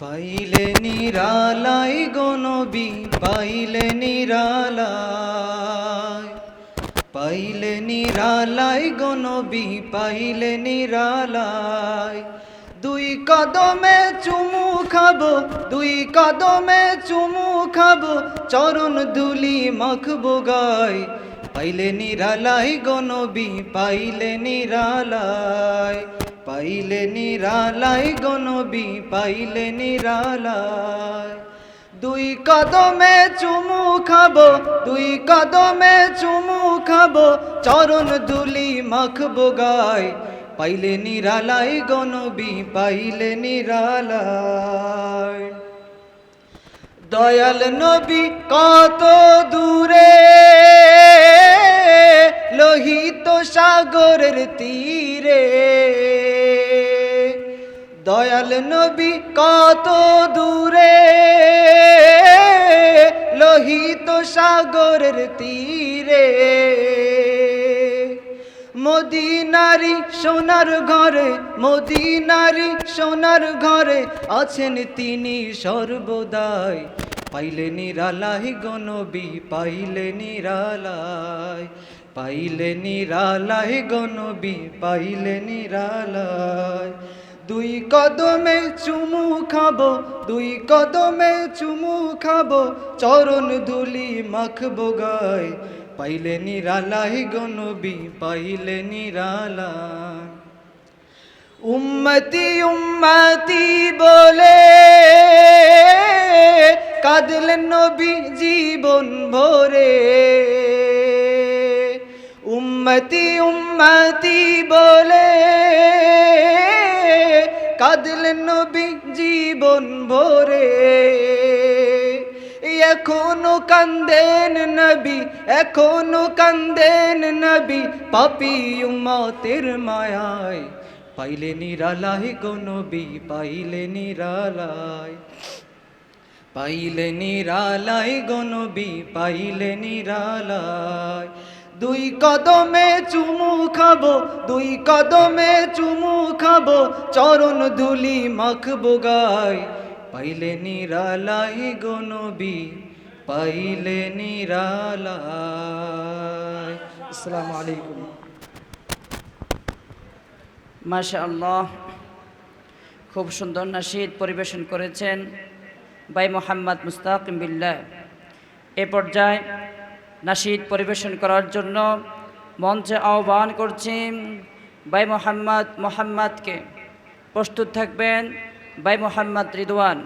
পাইলে নিরালাই গনবি পাইলে নিরালাই। পাইলে নিরালাই গনবি পাইলে নিরালাই। দুই কদমে চুমু খাব, দুই কদমে চুমু খাব, চরণ ধুলি মাখবো গায়। পাইলে নিরালাই গনবি পাইলে নিরালাই। পাইলে নিরালাই গনবি পাইলে নিরালাই। দুই কদমে চুমু খাব, দুই কদমে চুমু খাব, চরণ দুলি মাখবো গায়। পাইলে নিরালাই গনবি পাইলে নিরালাই। দয়াল নবী কত দূরে, লোহিত সাগরের তীরে দয়াল নবী কত দূরে? লোহিত সাগরের তীরে। মদিনারি সোনার ঘরে, মদিনারি সোনার ঘরে আছেন তিনি সর্বদাই। পাইলে নিরালাই গনবি পাইলে নিরালাই পাইলে নিরালাই গনবি পাইলে নিরালাই দুই কদমে চুমু খাব, দুই কদমে চুমু খাব, চরণ দুলি মাখবো গায়। পাইলে নিরালাই গনবি পাইলে নিরালাই। উম্মতি উম্মতি বলে কাঁদলেন নবী জীবন ভরে। উম্মতি উম্মতি বলে কাঁদলেন নবী জীবন ভরে। এখনও কান্দেন নবী, এখনও কান্দেন নবী, পাপি উম্মতের মায়ায়। পাইলে নিরালাই গো নবী, পাইলে নিরালাই পাইলে নিরালাই গো নবী, পাইলে নিরালাই দুই কদমে চুমু খাব, দুই কদমে চুমু খাব, চরণ ধুলি মাখবো গায়। পাইলে নিরালাই গনবি পাইলে নিরালাই। আসসালামু আলাইকুম। মাশা আল্লাহ খুব সুন্দর নাশিদ পরিবেশন করেছেন ভাই মোহাম্মদ মুস্তাকিম বিল্লাহ। এ পর্যায়ে নাশিদ পরিবেশন করার জন্য মঞ্চে আহ্বান করছি। বাই মোহাম্মদ মোহাম্মদকে প্রস্তুত থাকবেন। বাই মোহাম্মদ রিদওয়ান।